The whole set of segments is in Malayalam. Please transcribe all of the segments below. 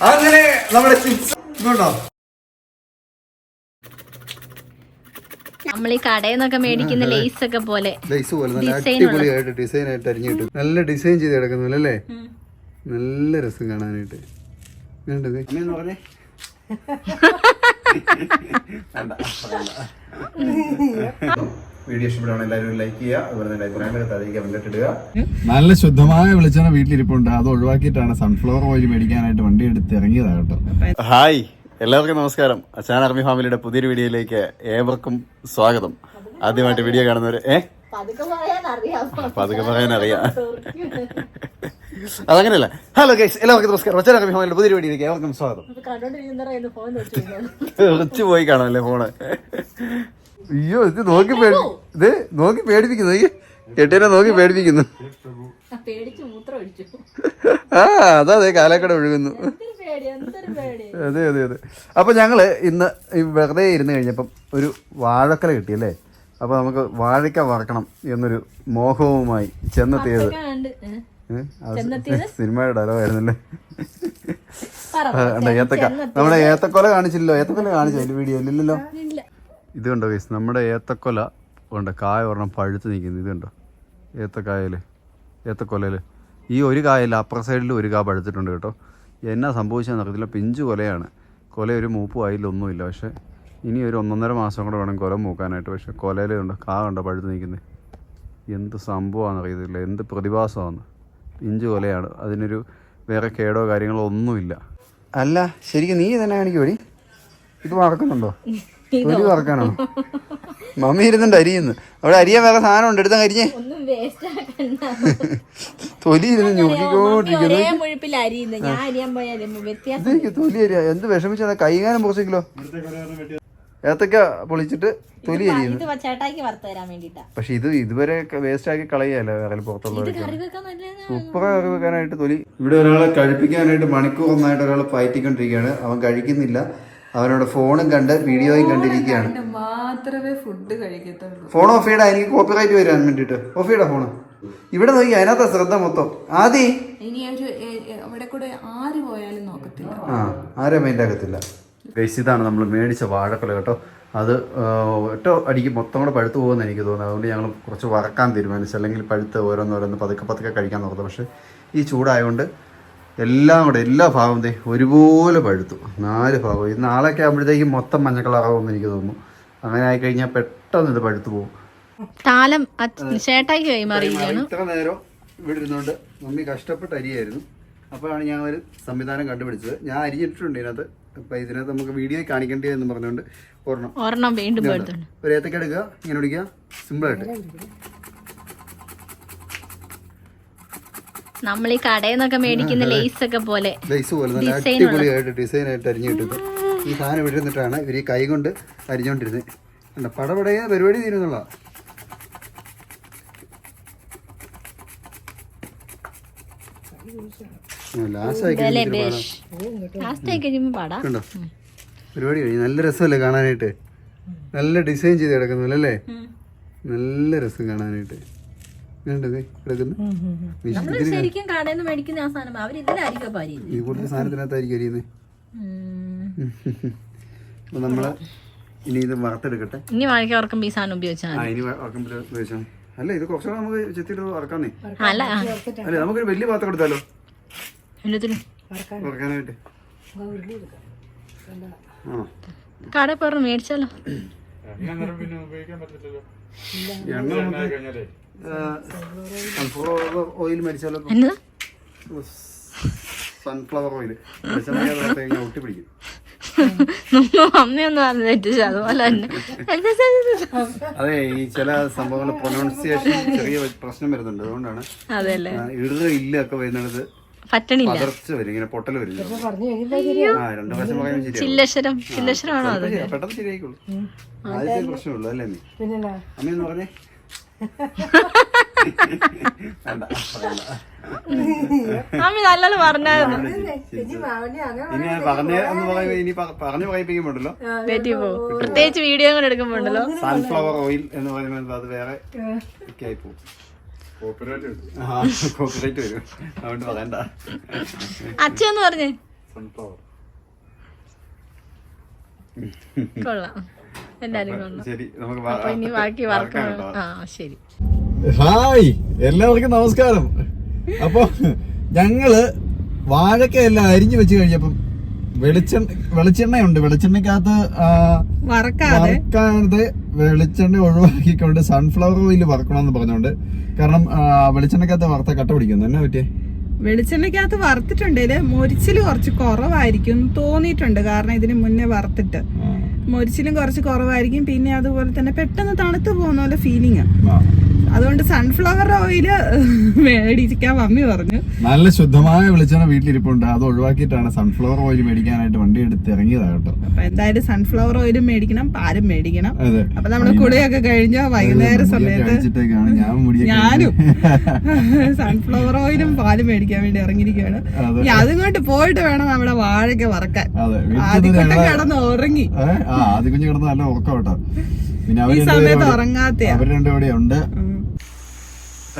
അങ്ങനെ നമ്മുടെ ചിപ്സ് ഇതുണ്ടോ? നമ്മൾ ഈ കടയിൽ നിന്നൊക്കെ മേടിക്കുന്ന ലേസ് ഒക്കെ പോലെ. ലൈസ് പോലെ നല്ല അടിപൊളിയായിട്ട് ഡിസൈൻ ആയിട്ട് അരിഞ്ഞിട്ട് നല്ല ഡിസൈൻ ചെയ്ത് കിടക്കുന്നു അല്ലേ? നല്ല രസം കാണാനായിട്ട്. പറഞ്ഞേ? വീഡിയോ ഇഷ്ടപ്പെടുകയാണ് എല്ലാവരും ലൈക്ക് ചെയ്യുക. അതുപോലെ തന്നെ അഭിപ്രായങ്ങൾ താഴേക്ക് വെള്ളിട്ടിടുക ഇടുക. നല്ല ശുദ്ധമായ വെളിച്ചെണ്ണ വീട്ടിലിരിപ്പുണ്ട്. അത് ഒഴിവാക്കിയിട്ടാണ് സൺഫ്ലവർ ഓയിൽ മേടിക്കാനായിട്ട് വണ്ടി എടുത്ത് ഇറങ്ങിയതാണ് കേട്ടോ. ഹായ് എല്ലാവർക്കും നമസ്കാരം. അച്ഛാൻ അർമി ഫാമിലിയുടെ പുതിയൊരു വീഡിയോയിലേക്ക് ഏവർക്കും സ്വാഗതം. ആദ്യമായിട്ട് വീഡിയോ കാണുന്നവര് ഏ? പതുക്കെ പറയാൻ അറിയാം. അതങ്ങനെയല്ല. ഹലോ ഗൈസ് എല്ലാവർക്കും നമസ്കാരം. അച്ഛൻ അർമി ഫാമിലിയുടെ പുതിയൊരു വീഡിയോയിലേക്ക് ഏവർക്കും സ്വാഗതം. തെറിച്ചു പോയി കാണാമല്ലേ ഫോണ് അയ്യോ ഇത് നോക്കി പേടി ഇത് നോക്കി പേടിപ്പിക്കുന്നു. ഈ കെട്ടിനെ നോക്കി പേടിപ്പിക്കുന്നു. ആ അതാ അതെ കാലക്കട ഒഴുകുന്നു. അതെ അതെ അതെ. അപ്പൊ ഞങ്ങൾ ഇന്ന് വെറുതെ ഇരുന്ന് കഴിഞ്ഞപ്പം ഒരു വാഴക്കല കിട്ടി കിട്ടിയല്ലേ അപ്പൊ നമുക്ക് വാഴക്ക വറക്കണം എന്നൊരു മോഹവുമായി ചെന്നെത്തിയത്. സിനിമയുടെ ഡയലോഗ് ആയിരുന്നല്ലേ പറ, ആ, കണ്ടോ, ഏത്തക്ക? നമ്മുടെ ഏത്തക്കൊല കാണിച്ചില്ലല്ലോ? ഏത്തക്കൊല കാണിച്ചില്ല അതിന്റെ വീഡിയോ ഇല്ലല്ലോ? ഇല്ല. ഇത് കണ്ടോ ഗൈസ് നമ്മുടെ ഏത്തക്കൊല ഉണ്ട് കായ ഒരെണ്ണം പഴുത്ത് നിൽക്കുന്നു. ഇത് കണ്ടോ? ഏത്തക്കായൽ. ഏത്തക്കൊലയിൽ ഈ ഒരു കായല്ല അപ്പുറ സൈഡിൽ ഒരു കാ പഴുത്തിട്ടുണ്ട് കേട്ടോ. എന്നാ സംഭവിച്ചതെന്ന് അറിയത്തില്ല. പിഞ്ചു കൊലയാണ്. കൊല ഒരു മൂപ്പും അതിലൊന്നുമില്ല പക്ഷേ ഇനി ഒരു ഒന്നൊന്നര മാസം കൂടെ വേണം കൊല മൂക്കാനായിട്ട്. പക്ഷേ കൊലയിൽ ഉണ്ട് കാ ഉണ്ടോ പഴുത്ത് നിൽക്കുന്നത് എന്ത് സംഭവമാണെന്ന് അറിയത്തില്ല. എന്ത് പ്രതിഭാസമാണ് പിഞ്ചു കൊലയാണ്. അതിനൊരു വേറെ കേടോ കാര്യങ്ങളോ ഒന്നുമില്ല. അല്ല ശരിക്കും നീ തന്നെ കാണിക്കുവഴി ഇത് മറക്കുന്നുണ്ടോ? തൊലി വറക്കാണോ മമ്മി ഇരുന്നുണ്ട് അരിയുന്നു. അവിടെ അരിയാൻ വേറെ സാധനം ഉണ്ട് എടുത്താൽ കരിഞ്ഞേ ഒന്നും വേസ്റ്റ് ആക്കണ്ട. തൊലി ഇരുന്ന് ഇതെനിക്ക് തൊലി അരിയാ. എന്ത് വിഷമിച്ചാ കൈകാനം പൊറച്ചെങ്കിലോ ഏത്തക്ക പൊളിച്ചിട്ട് തൊലി അരിയുന്നു. പക്ഷെ ഇത് ഇതുവരെ വേസ്റ്റ് ആക്കി കളയല്ലേ വേറെ പുറത്തുള്ള സൂപ്പറ സൂപ്പർ കറി വെക്കാനായിട്ട് തൊലി. ഇവിടെ ഒരാളെ കഴിപ്പിക്കാനായിട്ട് മണിക്കൂർ ഒന്നായിട്ട് ഒരാൾ പയറ്റിക്കൊണ്ടിരിക്കുകയാണ് അവൻ കഴിക്കുന്നില്ല. അവനോട് ഫോണും കണ്ട് വീഡിയോയും കണ്ടിരിക്കുകയാണ്. മാത്രമേ ഫുഡ് കഴിക്കത്തുള്ളൂ. ഫോൺ ഓഫ് ചെയ്യടാ എനിക്ക് കോപ്പിറൈറ്റ് വരാൻ വേണ്ടിട്ട് ഓഫ് ചെയ്യടാ ഫോണ്. ഇവിടെ നോക്കി അതിനകത്താ ശ്രദ്ധ മൊത്തം. ആദ്യ ഇനി ഒരു അവിടെ കൂടെ ആര് പോയാലും നോക്കത്തില്ല. ആ ആരും മൈൻഡ് ആകത്തില്ല ഇതാണ് നമ്മൾ മേടിച്ച വാഴക്കല കേട്ടോ. അത് ഒറ്റ അടിക്ക് മൊത്തം കൂടെ പഴുത്തു പോകുമെന്ന് എനിക്ക് തോന്നുന്നു. അതുകൊണ്ട് ഞങ്ങൾ കുറച്ച് വറക്കാൻ തീരുമാനിച്ചു. അല്ലെങ്കിൽ പഴുത്ത് ഓരോന്നോരോന്ന് പതുക്കെ പതുക്കെ കഴിക്കാൻ നോക്കുന്നത് പക്ഷേ ഈ ചൂടായതുകൊണ്ട് എല്ലാം കൂടെ എല്ലാ ഭാഗവും തേ ഒരുപോലെ പഴുത്തു. നാല് ഭാഗവും ഇത് നാളെയൊക്കെ ആകുമ്പോഴത്തേക്കും മൊത്തം മഞ്ഞ കളറാകുമെന്ന് എനിക്ക് തോന്നുന്നു. അങ്ങനെ ആയിക്കഴിഞ്ഞാൽ പെട്ടെന്ന് ഇത് പഴുത്തു പോകും. താലം അച്ഛ- ചേട്ടായിക്ക് കൈമാറിയിരിക്കുകയാണ് ഇത്ര നേരം ഇവിടെ ഇരുന്നുകൊണ്ട് മമ്മി കഷ്ടപ്പെട്ട് അരിയായിരുന്നു. അപ്പോഴാണ് ഞാൻ ഒരു സംവിധാനം കണ്ടുപിടിച്ചത്. ഞാൻ അരിഞ്ഞിട്ടുണ്ട് ഇതിനകത്ത്. അപ്പം ഇതിനകത്ത് നമുക്ക് വീഡിയോ കാണിക്കേണ്ടി എന്ന് പറഞ്ഞുകൊണ്ട് ഒരെണ്ണം. ഒരെണ്ണം വീണ്ടും പഴുത്തുണ്ട്. ഒരു ഏത്തക്കെടുക്കുക ഇങ്ങനെ പിടിക്കുക. സിമ്പിളായിട്ട് നമ്മൾ ഈ കടയിൽ നിന്നൊക്കെ മേടിക്കുന്ന ലേസ് ഒക്കെ പോലെ. ലേസ് പോലെ നല്ല അടിപൊളിയായിട്ട് ഡിസൈൻ ആയിട്ട് അരിഞ്ഞിട്ടത് ഈ സാധനം ഇവിടെ നിന്നിട്ടാണ് ഇവർ ഈ കൈ കൊണ്ട് അരിഞ്ഞുകൊണ്ടിരുന്നത് അല്ല പടപടയ പരിപാടി തീരുന്നുള്ള പരിപാടി കഴിഞ്ഞു. നല്ല രസമല്ലേ കാണാനായിട്ട്. നല്ല ഡിസൈൻ ചെയ്ത് കിടക്കുന്നല്ലേ നല്ല രസം കാണാനായിട്ട്. ശരിക്കും കടയിൽ നിന്ന് മേടിക്കുന്ന ആ സാധനം അവർ ഇതിലായിരിക്കും പാരി ഈ കൂടുതൽ സാധനത്തിനകത്തായിരിക്കും അരിയുന്നത്. അപ്പൊ നമ്മൾ ഇനി ഇത് വറുത്തെടുക്കട്ടെ. ഇനി വാഴയ്ക്ക് ഓർക്കുമ്പോ ഈ സാധനം ഉപയോഗിച്ചാൽ ആ ഇനി ഉപയോഗിച്ചാൽ അല്ല ഇത് കുറച്ചുകൂടെ നമുക്ക് ചെത്തിയിട്ട് വറക്കാന്നേ. അല്ല നമുക്കൊരു വലിയ പാത്രം എടുത്താലോ? എല്ലാത്തിനും. വറക്കാനായിട്ട്. ആ കടയിൽ പോയി മേടിച്ചാലോ? എണ്ണ നമുക്ക് സൺഫ്ലവർ ഓയിൽ മരിച്ചാലോ? സൺഫ്ലവർ ഓയിൽ കഴിഞ്ഞാൽ ഒട്ടി പിടിക്കും. അമ്മയൊന്നും അത് തെറ്റിച്ചു അതുപോലെ തന്നെ. അതെ ഈ ചില സംഭവങ്ങൾ പ്രൊനൗൺസിയേഷൻ ചെറിയ പ്രശ്നം വരുന്നുണ്ട്. അതുകൊണ്ടാണ് ഇടുക ഇല്ല ഒക്കെ വരുന്നത്. പറ്റണില്ല. പതർച്ച വരും ഇങ്ങനെ പൊട്ടൽ വരും ആ രണ്ടു പ്രാവശ്യം പറയാൻ ശരിയാവും. ചില്ലക്ഷരം ചില്ലക്ഷരമാണോ അത് ശരിയാ, പെട്ടെന്ന് ശരിയായിക്കോളൂ. ആദ്യത്തെ ഒരു പ്രശ്നമുള്ളൂ അല്ലേ നീ അമ്മയെന്ന് പറഞ്ഞേ? വേണ്ട, പറയണ്ട. അമ്മ നല്ലോണം പറഞ്ഞായിരുന്നു ഇനി പറഞ്ഞ എന്ന് ഇനി പ- പറഞ്ഞു പറയിപ്പിക്കുമ്പോണ്ടല്ലോ. തെറ്റി പോകും പ്രത്യേകിച്ച് വീഡിയോ കൂടെ എടുക്കുമ്പോണ്ടല്ലോ. സൺഫ്ലവർ ഓയിൽ എന്ന് പറയുമ്പോ അത് വേറെ ഒക്കെ ആയി പോകും. കോപ്പിറൈറ്റ് വരും. അതുകൊണ്ട് പറയണ്ട. അച്ഛന്ന് പറഞ്ഞേ. സൺഫ്ലവർ കൊള്ളാം. ഹായ് എല്ലാവർക്കും നമസ്കാരം. അപ്പൊ ഞങ്ങൾ വാഴക്ക എല്ലാം അരിഞ്ഞു വെച്ച് കഴിഞ്ഞപ്പം വെളിച്ചെണ്ണ വെളിച്ചെണ്ണയുണ്ട്. വെളിച്ചെണ്ണക്കകത്ത് വറക്കാതെ വെളിച്ചെണ്ണ ഒഴിവാക്കിക്കൊണ്ട് സൺഫ്ലവർ ഓയിൽ വറക്കണമെന്ന് പറഞ്ഞോണ്ട് കാരണം വെളിച്ചെണ്ണക്കകത്ത് വറുത്ത കട്ട പിടിക്കുന്നു. എന്നാ പറ്റിയേ? വെളിച്ചെണ്ണയ്ക്കകത്ത് വറുത്തിട്ടുണ്ടേൽ മൊരിച്ചിൽ കുറച്ച് കുറവായിരിക്കും തോന്നിയിട്ടുണ്ട്. കാരണം ഇതിന് മുന്നേ വറുത്തിട്ട്. മൊരിച്ചിലും കുറച്ച് കുറവായിരിക്കും. പിന്നെ അതുപോലെ തന്നെ പെട്ടെന്ന് തണുത്ത് പോകുന്ന പോലെ ഫീലിംഗ്. അതുകൊണ്ട് സൺഫ്ലവർ ഓയിൽ മേടിക്കാൻ മമ്മി പറഞ്ഞു. നല്ല ശുദ്ധമായ വെളിച്ചെണ്ണ വീട്ടിലിരിപ്പുണ്ട്. അത് ഒഴിവാക്കിയിട്ടാണ് സൺഫ്ലവർ ഓയിൽ മേടിക്കാനായിട്ട് വണ്ടി എടുത്ത് ഇറങ്ങിയതാ കേട്ടോ. അപ്പൊ എന്തായാലും സൺഫ്ലവർ ഓയിൽ മേടിക്കണം പാലും മേടിക്കണം. അപ്പൊ നമ്മൾ കുളിയൊക്കെ കഴിഞ്ഞോ? വൈകുന്നേര സമയത്ത് ഞാനും സൺഫ്ലവർ ഓയിലും പാലും മേടിക്കാൻ വേണ്ടി ഇറങ്ങിയിരിക്കുകയാണ്. ഇനി അതുകൊണ്ട് പോയിട്ട് വേണം നമ്മുടെ വാഴയ്ക്ക് വറക്കാൻ. കിടന്ന് ഉറങ്ങി. ആദ്യ കുഞ്ഞ് കിടന്ന് നല്ല ഉറക്കം കേട്ടോ പിന്നെ സമയത്ത് രണ്ടുപേരും ഉണ്ട്.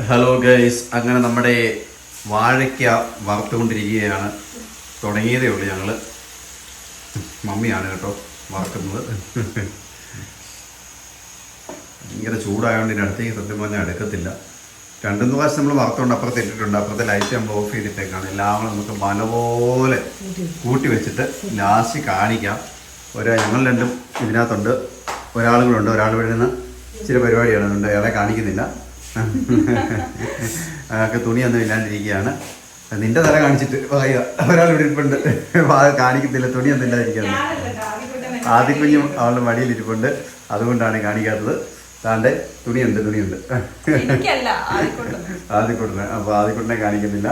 ഹലോ ഗൈസ് അങ്ങനെ നമ്മുടെ വാഴയ്ക്ക വറുത്തുകൊണ്ടിരിക്കുകയാണ്. തുടങ്ങിയതേ ഉള്ളൂ ഞങ്ങൾ മമ്മിയാണ് കേട്ടോ വറക്കുന്നത്. ഭയങ്കര ചൂടായതുകൊണ്ട് ഇതിന്റെ അടുത്തേക്ക് സത്യം പറഞ്ഞാൽ എടുക്കത്തില്ല. രണ്ടുമൂന്ന് പ്രാവശ്യം നമ്മൾ വറുത്തുകൊണ്ട് അപ്പുറത്ത് ഇട്ടിട്ടുണ്ട്. അപ്പുറത്തെ ലൈറ്റ് നമ്മൾ ഓഫ് ചെയ്തിട്ടേക്കാണ്. എല്ലാം നമുക്ക് നമുക്ക് പോലെ കൂട്ടി വെച്ചിട്ട് ലാസ്റ്റ് കാണിക്കാം. ഒരാ ഞങ്ങൾ രണ്ടും ഇതിനകത്തുണ്ട്. ഒരാളുകളുണ്ട് ഒരാൾ ഇവിടെ നിന്ന് ഇച്ചിരി പരിപാടിയാണ്. അതുകൊണ്ട് അയാളെ കാണിക്കുന്നില്ല. അയാൾക്ക് തുണിയൊന്നും ഇല്ലാണ്ടിരിക്കുകയാണ്. നിന്റെ തല കാണിച്ചിട്ട് ഒരാൾ ഇവിടെ ഇരിപ്പുണ്ട്. കാണിക്കത്തില്ല തുണിയൊന്നും ഇല്ലാതിരിക്കുന്നത് ആദ്യക്കുഞ്ഞും അവളുടെ മടിയിൽ ഇരിപ്പുണ്ട്. അതുകൊണ്ടാണ് കാണിക്കാത്തത്. താണ്ടെ തുണിയുണ്ട് തുണിയുണ്ട് ആദ്യക്കുട്ടനെ അപ്പോൾ ആദ്യക്കുട്ടനെ കാണിക്കുന്നില്ല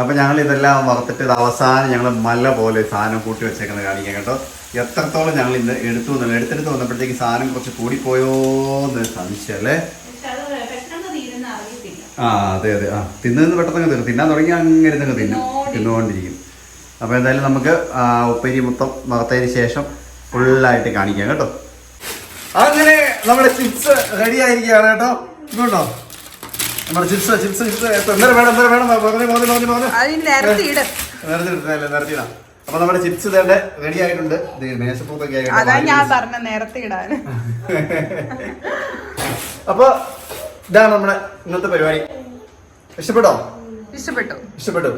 അപ്പോൾ ഞങ്ങൾ ഇതെല്ലാം വറുത്തിട്ട് അവസാനം ഞങ്ങൾ മല പോലെ സാധനം കൂട്ടി വെച്ചേക്കുന്നത് കാണിക്കാം കേട്ടോ. എത്രത്തോളം ഞങ്ങൾ ഇന്ന് എടുത്തു എന്നുള്ള എടുത്തെടുത്ത് വന്നപ്പോഴത്തേക്ക് സാധനം കുറച്ച് കൂടിപ്പോയോ എന്ന് സംശയം അല്ലേ ആ അതെ അതെ. ആ തിന്നു പെട്ടെന്ന് തീർന്നു. തിന്നാൻ തുടങ്ങി അങ്ങനെ തന്നെ. തിന്നും തിന്നുകൊണ്ടിരിക്കും അപ്പോൾ എന്തായാലും നമുക്ക് ആ ഉപ്പേരി മൊത്തം വറുത്തതിന് ശേഷം ഫുള്ളായിട്ട് കാണിക്കാം കേട്ടോ. അങ്ങനെ നമ്മുടെ ചിപ്സ് റെഡി ആയിരിക്കുകയാണ് കേട്ടോ. ഇതുണ്ടോ? നമ്മുടെ ചിപ്സ് ചിപ്സ് ചിപ്സ്. എന്തര വേണം എന്തര വേണം. പറഞ്ഞു പറഞ്ഞു പറഞ്ഞു പറഞ്ഞു അതിന് നിരത്തിയിട് നിരത്തിയിടല്ലേ നിരത്തിയിടാം അപ്പൊ നമ്മുടെ ചിപ്സ് ഇതേണ്ട റെഡി ആയിട്ടുണ്ട്. മേശപ്പൂത്തൊക്കെ ആയിട്ടുണ്ട് അപ്പൊ ഇതാണ് നമ്മുടെ ഇന്നത്തെ പരിപാടി. ഇഷ്ടപ്പെട്ടോ? ഇഷ്ടപ്പെട്ടു. ഇഷ്ടപ്പെട്ടു.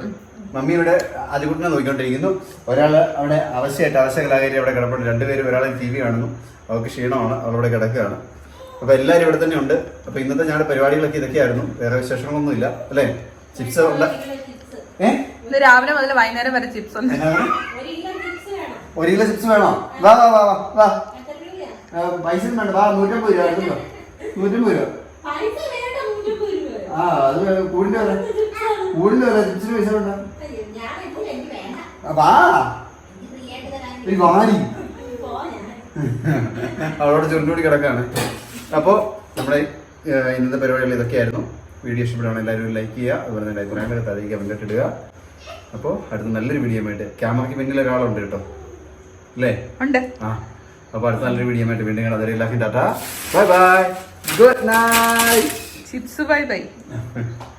മമ്മി ഇവിടെ അതികുട്ടിനെ നോക്കിക്കൊണ്ടിരിക്കുന്നു. ഒരാൾ അവിടെ അവശയായിട്ട് അവശ കലാകാരി അവിടെ കിടപ്പുണ്ട്. രണ്ടുപേരും ഒരാൾ ടി വി കാണുന്നു. അവർക്ക് ക്ഷീണമാണ്. അവളവിടെ കിടക്കുകയാണ്. അപ്പൊ എല്ലാവരും ഇവിടെ തന്നെ ഉണ്ട്. അപ്പൊ ഇന്നത്തെ ഞങ്ങളുടെ പരിപാടികളൊക്കെ ഇതൊക്കെയായിരുന്നു. വേറെ വിശേഷങ്ങളൊന്നും ഇല്ല അല്ലേ ചിപ്സ് ഉണ്ട് ഏ? ഇന്ന് രാവിലെ മുതൽ വൈകുന്നേരം വരെ ചിപ്സ് ഉണ്ട്? ഒരു കിലോ ചിപ്സ് വേണോ. വാ വാ വാ വാ പൈസ വേണ്ട. വാ നൂറ്റമ്പത് രൂപ നൂറ്റമ്പത് രൂപ. ആ അത് കൂടിന്റെ വരെ കൂടിന്റെ വരെ ചിപ്സിന് പൈസ വേണ്ട. ആ, വാ. ഈ വാരി. അവളോട് ചുരുണ്ടുകൂടി കിടക്കാണ്. അപ്പോൾ നമ്മുടെ ഇന്നത്തെ പരിപാടികൾ ഇതൊക്കെയായിരുന്നു. വീഡിയോ ഇഷ്ടപ്പെടുകയാണ് എല്ലാവരും ലൈക്ക് ചെയ്യുക. അതുപോലെ തന്നെ അഭിപ്രായങ്ങൾ തലയ്ക്ക് മുന്നോട്ടിടുക അപ്പോൾ അടുത്ത നല്ലൊരു വീഡിയോ ആയിട്ട് ക്യാമറയ്ക്ക് പിന്നിൽ ഒരാളുണ്ട് കേട്ടോ. അല്ലേ? ഉണ്ട്. ആ അപ്പോൾ അടുത്ത നല്ലൊരു വീഡിയോ ആയിട്ട് വീണ്ടും കാണാം. അതെല്ലാം tata. Bye bye. Good night chips bye bye.